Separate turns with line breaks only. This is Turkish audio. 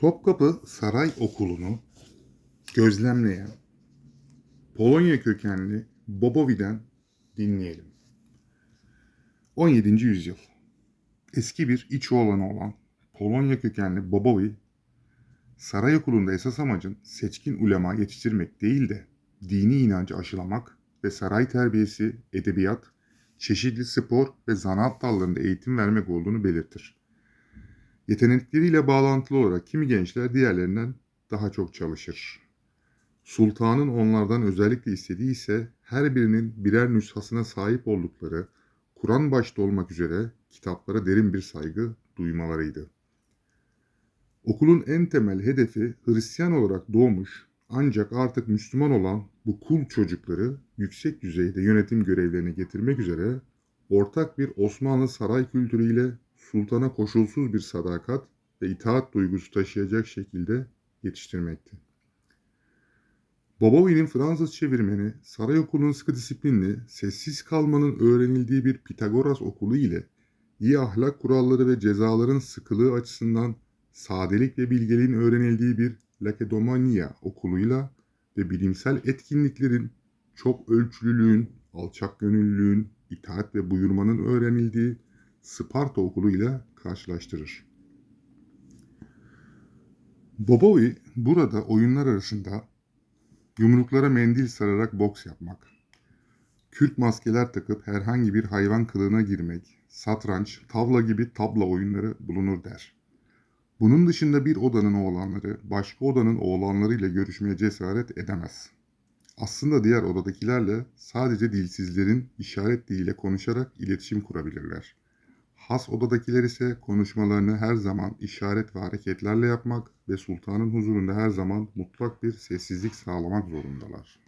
Topkapı Saray Okulu'nu gözlemleyen Polonya kökenli Bobovi'den dinleyelim. 17. yüzyıl. Eski bir iç oğlanı olan Polonya kökenli Bobovi, saray okulunda esas amacın seçkin ulema yetiştirmek değil de dini inancı aşılamak ve saray terbiyesi, edebiyat, çeşitli spor ve zanaat dallarında eğitim vermek olduğunu belirtir. Yetenekleriyle bağlantılı olarak kimi gençler diğerlerinden daha çok çalışır. Sultanın onlardan özellikle istediği ise her birinin birer nüshasına sahip oldukları, Kur'an başta olmak üzere kitaplara derin bir saygı duymalarıydı. Okulun en temel hedefi Hristiyan olarak doğmuş ancak artık Müslüman olan bu kul çocukları yüksek düzeyde yönetim görevlerine getirmek üzere ortak bir Osmanlı saray kültürüyle sultana koşulsuz bir sadakat ve itaat duygusu taşıyacak şekilde yetiştirmekti. Bobovi'nin Fransız çevirmeni saray okulunun sıkı disiplinli, sessiz kalmanın öğrenildiği bir Pitagoras okulu ile iyi ahlak kuralları ve cezaların sıkılığı açısından sadelik ve bilgeliğin öğrenildiği bir Lakedomania okuluyla ve bilimsel etkinliklerin çok ölçülülüğün, alçak gönüllülüğün, itaat ve buyurmanın öğrenildiği Sparta okuluyla karşılaştırır. Bobovi burada oyunlar arasında yumruklara mendil sararak boks yapmak, kürk maskeler takıp herhangi bir hayvan kılığına girmek, satranç, tavla gibi tabla oyunları bulunur der. Bunun dışında bir odanın oğlanları başka odanın oğlanlarıyla görüşmeye cesaret edemez. Aslında diğer odadakilerle sadece dilsizlerin işaret diliyle konuşarak iletişim kurabilirler. Has odadakiler ise konuşmalarını her zaman işaret ve hareketlerle yapmak ve sultanın huzurunda her zaman mutlak bir sessizlik sağlamak zorundalar.